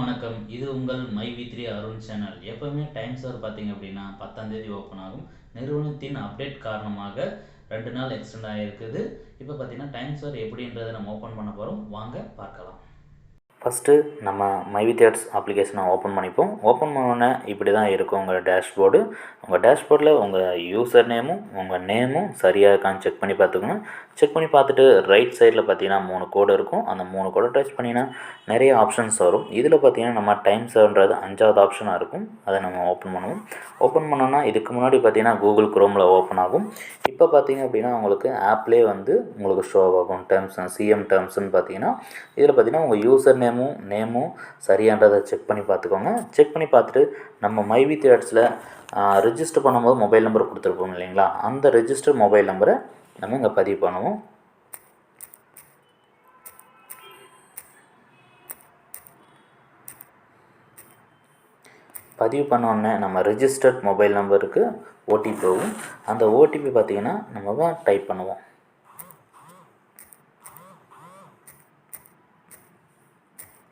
வணக்கம். இது உங்கள் my V three Arun channel. எப்போவுமே டைம் சவர் பார்த்தீங்க அப்படின்னா பத்தாம் தேதி ஓப்பன் ஆகும். நிறுவனத்தின் அப்டேட் காரணமாக ரெண்டு நாள் எக்ஸ்டெண்ட் ஆகிருக்குது இப்போ பார்த்தீங்கன்னா டைம் சவர் எப்படின்றத நம்ம ஓப்பன் பண்ண போகிறோம் வாங்க பார்க்கலாம். ஃபஸ்ட்டு நம்ம மைவி தேட்ஸ் அப்ளிகேஷனை ஓப்பன் பண்ணிப்போம். ஓப்பன் பண்ணோன்னே இப்படி தான் இருக்கும் உங்கள் டேஷ்போர்டு உங்கள் டேஷ்போர்டில் உங்கள் யூசர் நேமும் உங்கள் நேமும் சரியாக இருக்கான்னு செக் பண்ணி பார்த்துக்கணும் செக் பண்ணி பார்த்துட்டு ரைட் சைடில் பார்த்தீங்கன்னா மூணு கோடு இருக்கும். அந்த மூணு கோடை டச் பண்ணிங்கன்னா நிறைய ஆப்ஷன்ஸ் வரும். இதில் பார்த்தீங்கன்னா நம்ம டைம் சர்ன்றது அஞ்சாவது ஆப்ஷனாக இருக்கும். அதை நம்ம ஓப்பன் பண்ணுவோம். ஓப்பன் பண்ணோன்னா இதுக்கு முன்னாடி பார்த்தீங்கன்னா கூகுள் குரோமில் ஓப்பன் ஆகும். இப்போ பார்த்தீங்க அப்படின்னா உங்களுக்கு ஆப்லேயே வந்து உங்களுக்கு ஷோ ஆகும். டேர்ம்ஸ் சிஎம் டேர்ம்ஸ்னு பார்த்தீங்கன்னா இதில் பார்த்தீங்கன்னா உங்கள் யூசர் நேமும் நேமும் சரியான்றதை செக் பண்ணி பார்த்துக்கோங்க. செக் பண்ணி பார்த்துட்டு நம்ம மைவி தேட்ஸில் ரிஜிஸ்டர் பண்ணும்போது மொபைல் நம்பர் கொடுத்துருப்போம் இல்லைங்களா? அந்த ரெஜிஸ்டர் மொபைல் நம்பரை நம்ம இங்கே பதிவு பண்ணுவோம். பதிவு பண்ணோடனே நம்ம ரிஜிஸ்டர்ட் மொபைல் நம்பருக்கு ஓடிபி வரும் அந்த ஓடிபி பார்த்தீங்கன்னா நம்ம தான் டைப் பண்ணுவோம்.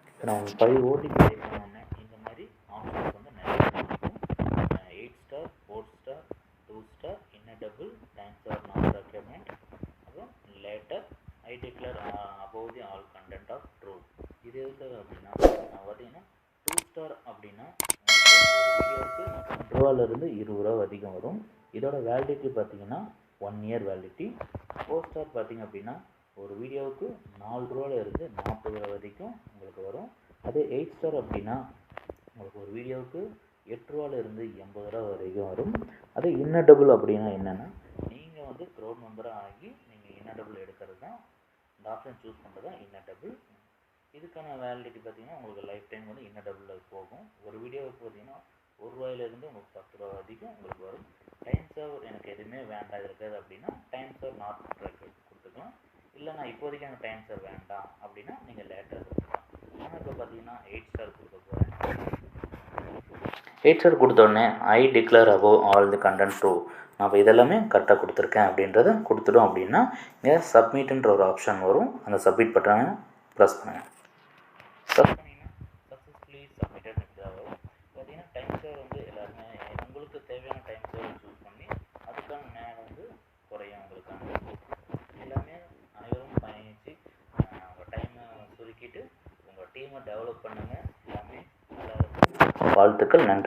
இப்போ நம்ம பதிவு ஓடிபி டைப் பண்ணோடனே இந்த மாதிரி ஆப்ஷன்ஸ் வந்து நிறைய eight star four star two star இன்ன டபுள் தேங்க்ஸ் ஆர் நான் டாக்குமெண்ட் அப்புறம் later I declare above the all content of true இது எதுக்கு அப்படின்னா பார்த்தீங்கன்னா டூ ஸ்டார் அப்படின்னா வீடியோவுக்கு ரூபாலேருந்து இருபது ரூபா அதிகம் வரும். இதோட வேலிடிட்டி பார்த்தீங்கன்னா one year validity four star பார்த்தீங்க அப்படின்னா ஒரு வீடியோவுக்கு நாலு ரூபாலேருந்து நாற்பது ரூபா வரைக்கும் உங்களுக்கு வரும். அதே எயிட் ஸ்டார் அப்படின்னா உங்களுக்கு ஒரு வீடியோவுக்கு எட்டு ரூபாலேருந்து எண்பது ரூபா வரைக்கும் வரும். அதே இன்னடபுள் அப்படின்னா என்னென்னா நீங்கள் வந்து க்ரௌட் மெம்பராக ஆகி நீங்கள் இன்னடபுள் எடுக்கிறது தான் இந்த ஆப்ஷன் சூஸ் பண்ணுறது தான் இன்னடபுள் இதுக்கான வேலிடிட்டி பார்த்தீங்கன்னா உங்களுக்கு லைஃப் டைம் வந்து இன்னடபுளில் போகும். ஒரு வீடியோவுக்கு பார்த்தீங்கன்னா ஒரு ரூபாயிலேருந்து உங்களுக்கு பத்து ரூபா வரைக்கும் உங்களுக்கு வரும். டைம் சர்வ் எனக்கு எதுவுமே வேண்டாம். இருக்காது அப்படின்னா டைம் சர்வ் நாட் கொடுத்துக்கலாம். இல்லை நான் இப்போதைக்கு எனக்கு டைம் சர்வ் வேண்டாம் அப்படின்னா நீங்கள் லேட்டர் கொடுத்துக்கலாம். நான் இப்போ பார்த்தீங்கன்னா எயிட் ஸ்டார் கொடுக்க போகிறேன் எயிட் ஸ்டார் கொடுத்தோடனே I declare above all the content to நான் இப்போ இதெல்லாமே கரெக்டாக கொடுத்துருக்கேன் அப்படின்றத கொடுத்துட்டோம் அப்படின்னா இங்கே சப்மிட்ன்ற ஒரு ஆப்ஷன் வரும். அந்த சப்மிட் பட்டனை ப்ரெஸ் பண்ணுங்கள் சப்மிட் பண்ணிங்கன்னா சக்ஸஸ்ஃபுல்லி சப்மிட்டட் இதாக வரும் பார்த்தீங்கன்னா டைம் சேவர் வந்து எல்லாருமே உங்களுக்கு தேவையான டைம் சேவர் சூஸ் பண்ணி அதுக்கான நேரம் வந்து குறையும் உங்களுக்கான எல்லாமே அனைவரும் பயணித்து உங்கள் டைமை சுருக்கிட்டு உங்கள் டீமை டெவலப் பண்ணுங்கள் எல்லாமே வாழ்த்துக்கள் நன்றி.